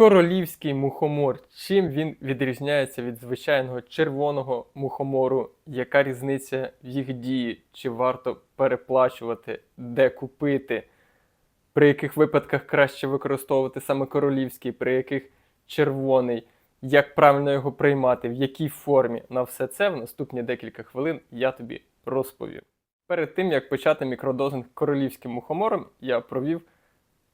Королівський мухомор. Чим він відрізняється від звичайного червоного мухомору? Яка різниця в їх дії? Чи варто переплачувати, де купити? При яких випадках краще використовувати саме королівський, при яких червоний? Як правильно його приймати, в якій формі? На все це в наступні декілька хвилин я тобі розповім. Перед тим як почати мікродозинг королівським мухомором, я провів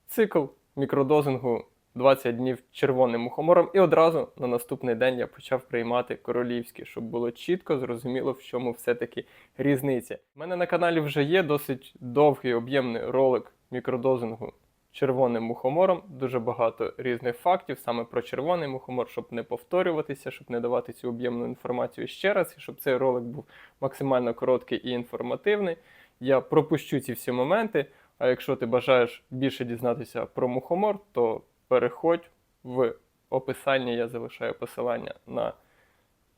цикл мікродозингу 20 днів червоним мухомором, і одразу на наступний день я почав приймати королівський, щоб було чітко зрозуміло, в чому все-таки різниця. У мене на каналі вже є досить довгий об'ємний ролик мікродозингу червоним мухомором. Дуже багато різних фактів саме про червоний мухомор, щоб не повторюватися, щоб не давати цю об'ємну інформацію ще раз, і щоб цей ролик був максимально короткий і інформативний. Я пропущу ці всі моменти. А якщо ти бажаєш більше дізнатися про мухомор, то переходь в описанні, я залишаю посилання на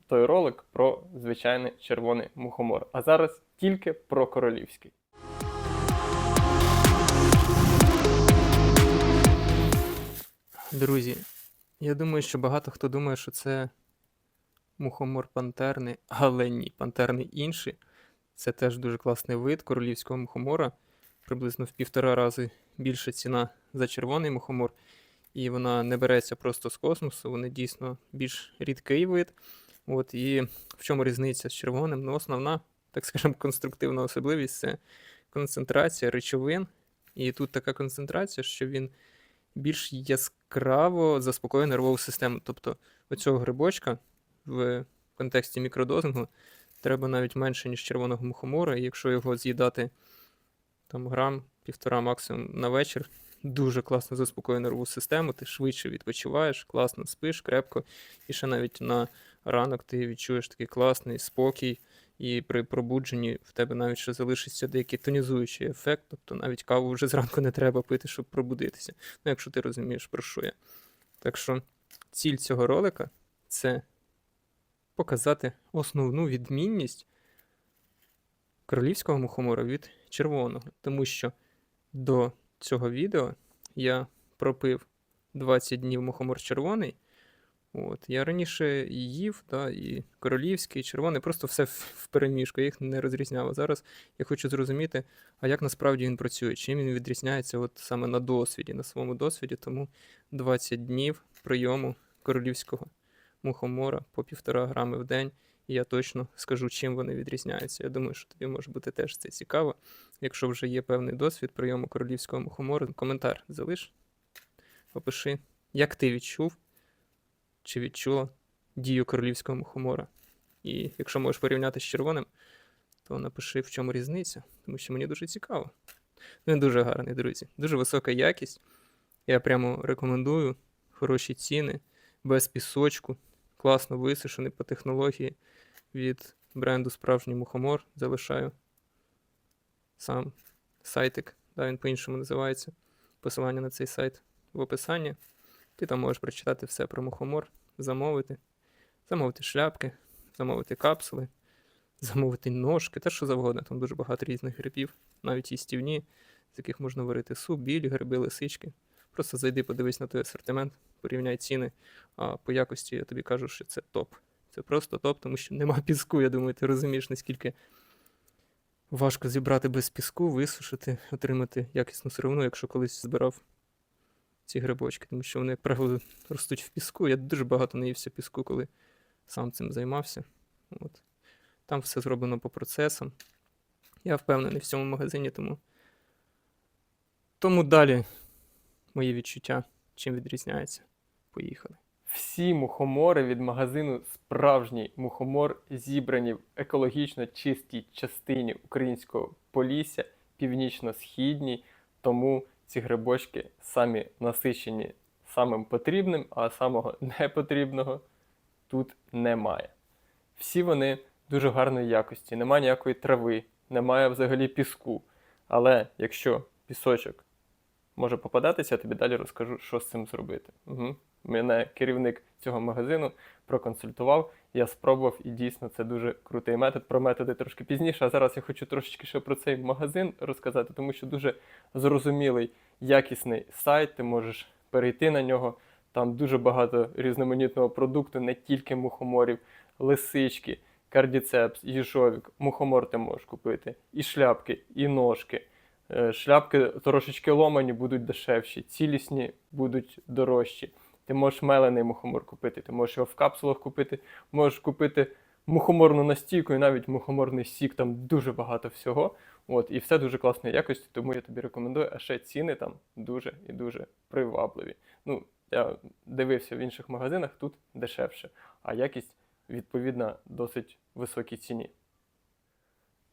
той ролик про звичайний червоний мухомор. А зараз тільки про королівський. Друзі, я думаю, що багато хто думає, що це мухомор пантерний, але ні, пантерний інший. Це теж дуже класний вид королівського мухомора. Приблизно в півтора рази більша ціна за червоний мухомор. І вона не береться просто з космосу, вони дійсно більш рідкий вид. От, і в чому різниця з червоним? Ну, основна, так скажемо, конструктивна особливість це концентрація речовин. І тут така концентрація, що він більш яскраво заспокоює нервову систему. Тобто оцього грибочка в контексті мікродозингу треба навіть менше, ніж червоного мухомора, і якщо його з'їдати там грам, півтора максимум на вечір, дуже класно заспокоює нервову систему, ти швидше відпочиваєш, класно спиш, крепко, і ще навіть на ранок ти відчуєш такий класний спокій, і при пробудженні в тебе навіть ще залишиться деякий тонізуючий ефект, тобто навіть каву вже зранку не треба пити, щоб пробудитися. Ну, якщо ти розумієш, про що я. Так що ціль цього ролика це показати основну відмінність королівського мухомора від червоного, тому що до цього відео я пропив 20 днів мухомор червоний. От. Я раніше їв, да, і королівський, і червоний, просто все в переміжку, я їх не розрізняв. А зараз я хочу зрозуміти, а як насправді він працює, чим він відрізняється от саме на досвіді, на своєму досвіді. Тому 20 днів прийому королівського мухомора по півтора грами в день. Я точно скажу, чим вони відрізняються. Я думаю, що тобі може бути теж це цікаво. Якщо вже є певний досвід прийому королівського мухомору, коментар залиш, опиши, як ти відчув чи відчула дію королівського мухомора. І якщо можеш порівняти з червоним, то напиши, в чому різниця, тому що мені дуже цікаво. Він дуже гарний, друзі. Дуже висока якість. Я прямо рекомендую хороші ціни, без пісочку, класно висушений по технології від бренду Справжній мухомор. Залишаю сам сайтик, да, він по-іншому називається. Посилання на цей сайт в описанні. Ти там можеш прочитати все про мухомор, замовити, замовити шляпки, замовити капсули, замовити ножки, те що завгодно. Там дуже багато різних грибів, навіть їстівні, з яких можна варити суп, білі гриби, лисички. Просто зайди, подивись на той асортимент, порівняй ціни. А по якості я тобі кажу, що це топ. Це просто топ, тому що нема піску. Я думаю, ти розумієш, наскільки важко зібрати без піску, висушити, отримати якісну сировину, якщо колись збирав ці грибочки, тому що вони, як правило, ростуть в піску. Я дуже багато наївся піску, коли сам цим займався. От. Там все зроблено по процесам. Я впевнений в цьому магазині, тому. Тому далі мої відчуття, чим відрізняється. Поїхали. Всі мухомори від магазину Справжній мухомор зібрані в екологічно чистій частині українського полісся, північно-східній, тому ці грибочки самі насичені самим потрібним, а самого непотрібного тут немає. Всі вони дуже гарної якості, немає ніякої трави, немає взагалі піску. Але якщо пісочок може попадатися, я тобі далі розкажу, що з цим зробити. Угу. Мене керівник цього магазину проконсультував, я спробував, і дійсно це дуже крутий метод. Про методи трошки пізніше. А зараз я хочу трошечки ще про цей магазин розказати, тому що дуже зрозумілий, якісний сайт. Ти можеш перейти на нього, Там дуже багато різноманітного продукту, не тільки мухоморів, лисички, кардіцепс, їжовік, мухомор ти можеш купити, і шляпки, і ножки. Е, Шляпки трошечки ломані будуть дешевші, цілісні будуть дорожчі. Ти можеш мелений мухомор купити, ти можеш його в капсулах купити, можеш купити мухоморну настійку і навіть мухоморний сік, там дуже багато всього. От, і все дуже класної якості, тому я тобі рекомендую, а ще ціни там дуже і дуже привабливі. Ну, я дивився в інших магазинах, тут дешевше, а якість відповідна досить високій ціні.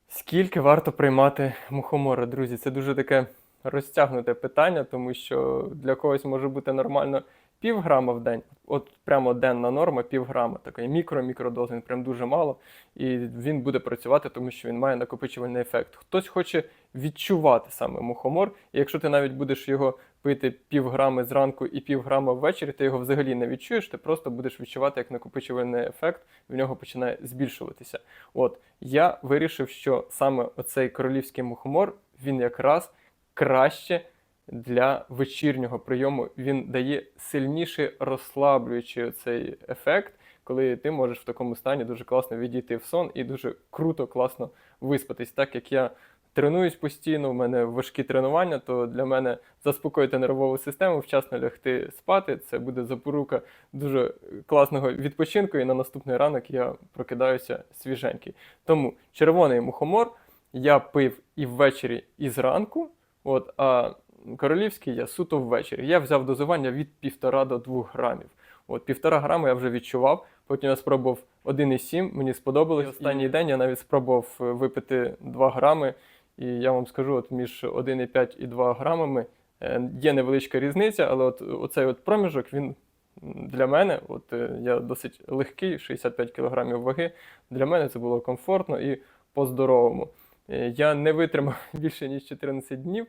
Скільки варто приймати мухомора, друзі? Це дуже таке розтягнуте питання, тому що для когось може бути нормально пів грама в день, от прямо денна норма, пів грама, такий мікро-мікродоза, він прям дуже мало, і він буде працювати, тому що він має накопичувальний ефект. Хтось хоче відчувати саме мухомор, і якщо ти навіть будеш його пити пів грами зранку і пів грама ввечері, ти його взагалі не відчуєш, ти просто будеш відчувати, як накопичувальний ефект в нього починає збільшуватися. От я вирішив, що саме оцей королівський мухомор він якраз краще для вечірнього прийому. Він дає сильніший розслаблюючий цей ефект, коли ти можеш в такому стані дуже класно відійти в сон і дуже круто, класно виспатись. Так як я тренуюсь постійно, у мене важкі тренування, то для мене заспокоїти нервову систему, вчасно лягти спати. Це буде запорука дуже класного відпочинку, і на наступний ранок я прокидаюся свіженький. Тому червоний мухомор я пив і ввечері, і зранку. От, а королівський я суто ввечері. Я взяв дозування від 1,5 до 2 грамів. От півтора грами я вже відчував. Потім я спробував 1,7, мені сподобалось. Останній день я навіть спробував е, випити 2 грами. І я вам скажу, от між 1,5 і 2 грамами е, є невеличка різниця, але от оцей от проміжок він для мене, от е, я досить легкий, 65 кг ваги. Для мене це було комфортно і по-здоровому. Е, Я не витримав більше ніж 14 днів,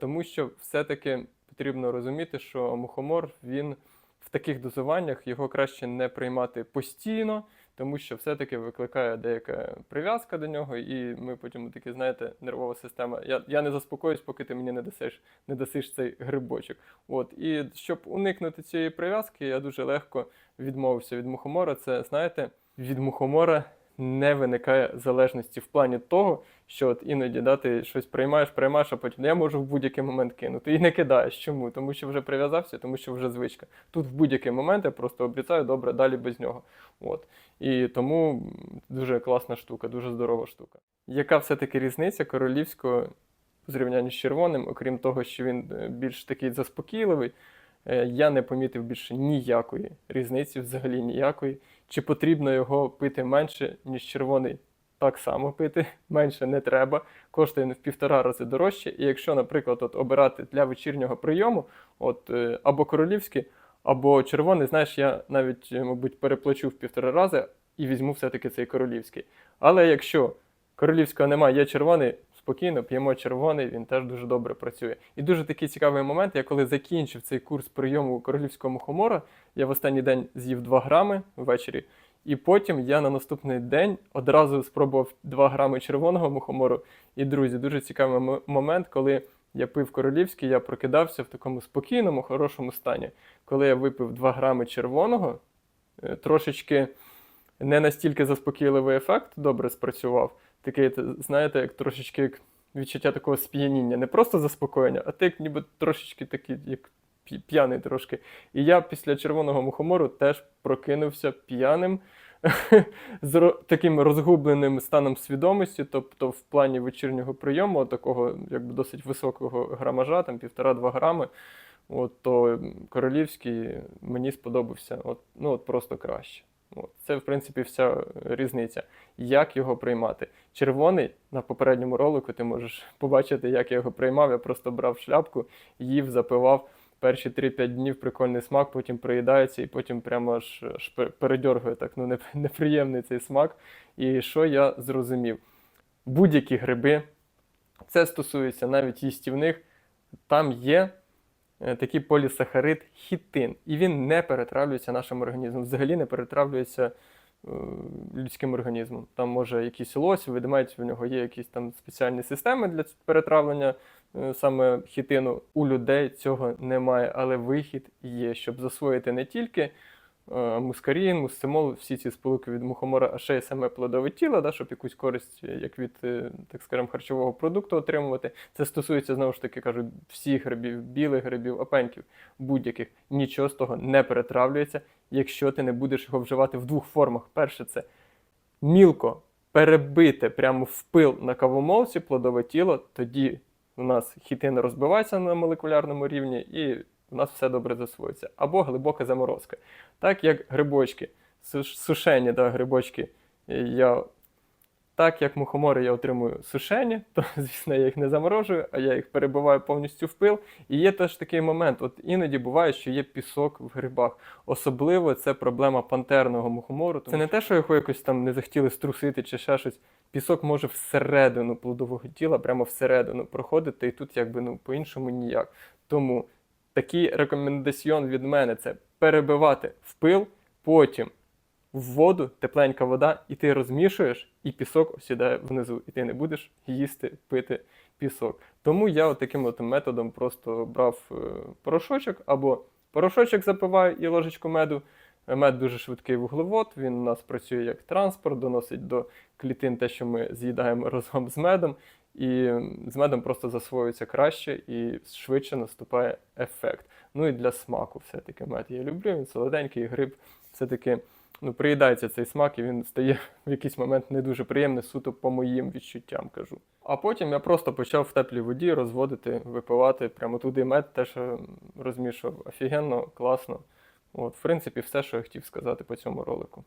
тому що все-таки потрібно розуміти, що мухомор він в таких дозуваннях його краще не приймати постійно, тому що все-таки викликає деяка прив'язка до нього, і ми потім такі, знаєте, нервова система. Я, я не заспокоюсь, поки ти мені не дасиш, не дасиш цей грибочок. От і щоб уникнути цієї прив'язки, я дуже легко відмовився від мухомора. Це знаєте, від мухомора не виникає залежності в плані того, що от іноді да, ти щось приймаєш, приймаєш, а потім «Ну, я можу в будь-який момент кинути. І не кидаєш. Чому? Тому що вже прив'язався, тому що вже звичка. Тут в будь-який момент я просто обіцяю, добре, далі без нього. От. І тому дуже класна штука, дуже здорова штука. Яка все-таки різниця королівського в зрівнянні з червоним, окрім того, що він е, більш такий заспокійливий, е, я не помітив більше ніякої різниці, взагалі ніякої. Чи потрібно його пити менше, ніж червоний? Так само пити, менше не треба. Коштує в півтора рази дорожче. І якщо, наприклад, от обирати для вечірнього прийому, от е, або королівський, або червоний, знаєш, я навіть, е, мабуть, переплачу в півтора рази і візьму все-таки цей королівський. Але якщо королівського немає, є червоний, спокійно п'ємо червоний, він теж дуже добре працює. І дуже такий цікавий момент, я коли закінчив цей курс прийому королівського мухомора, я в останній день з'їв 2 грами ввечері, і потім я на наступний день одразу спробував 2 грами червоного мухомору. І, друзі, дуже цікавий момент, коли я пив королівський, я прокидався в такому спокійному, хорошому стані. Коли я випив 2 грами червоного, е, трошечки не настільки заспокійливий ефект добре спрацював. Такий, знаєте, як трошечки як відчуття такого сп'яніння. Не просто заспокоєння, а ти як ніби трошечки такий, як п'яний трошки. І я після червоного мухомору теж прокинувся п'яним, з таким розгубленим станом свідомості, тобто в плані вечірнього прийому, такого якби досить високого грамажа, там півтора-два грами. От, то королівський мені сподобався от, ну, от просто краще. От. Це, в принципі, вся різниця. Як його приймати? Червоний на попередньому ролику ти можеш побачити, як я його приймав. Я просто брав шляпку, їв, запивав. Перші 3-5 днів прикольний смак, потім приїдається і потім прямо аж, аж передьоргує так, ну, неприємний цей смак. І що я зрозумів? Будь-які гриби, це стосується навіть їстівних, там є е, такий полісахарид хітин, і він не перетравлюється нашим організмом, взагалі не перетравлюється людським організмом. Там може якийсь лось, видимець, в нього є якісь там спеціальні системи для перетравлення е, саме хітину, у людей цього немає, але вихід є, щоб засвоїти не тільки е, мускарін, мусцимол, всі ці сполуки від мухомора, а ще й саме плодове тіло, да, щоб якусь користь, е, як від, е, так скажемо, харчового продукту отримувати. Це стосується, знову ж таки, кажу, всіх грибів, білих грибів, опеньків, будь-яких. Нічого з того не перетравлюється, якщо ти не будеш його вживати в двох формах. Перше, це мілко перебите прямо в пил на кавомолці плодове тіло, тоді у нас хітин розбивається на молекулярному рівні і у нас все добре засвоїться. Або глибока заморозка. Так як грибочки, сушені да, грибочки, е, я, так як мухомори я отримую сушені, то, звісно, я їх не заморожую, а я їх перебиваю повністю в пил. І є теж такий момент: от іноді буває, що є пісок в грибах. Особливо це проблема пантерного мухомору. Це не те, що його якось там не захотіли струсити чи ще щось. Пісок може всередину плодового тіла, прямо всередину проходити, і тут якби ну по-іншому ніяк. Тому такий рекомендаціон від мене це перебивати в пил, потім в воду, тепленька вода, і ти розмішуєш, і пісок осідає внизу, і ти не будеш їсти, пити пісок. Тому я от таким от методом просто брав е, порошочок або порошочок запиваю і ложечку меду. Е, Мед дуже швидкий вуглевод, він у нас працює як транспорт, доносить до клітин те, що ми з'їдаємо разом з медом, і з медом просто засвоюється краще і швидше наступає ефект. Ну і для смаку все-таки мед я люблю, він солоденький, гриб все-таки ну, приїдається цей смак, і він стає в якийсь момент не дуже приємний, суто по моїм відчуттям кажу. А потім я просто почав в теплій воді розводити, випивати прямо туди мед, те, що розмішував. Офігенно, класно. От, в принципі, все, що я хотів сказати по цьому ролику.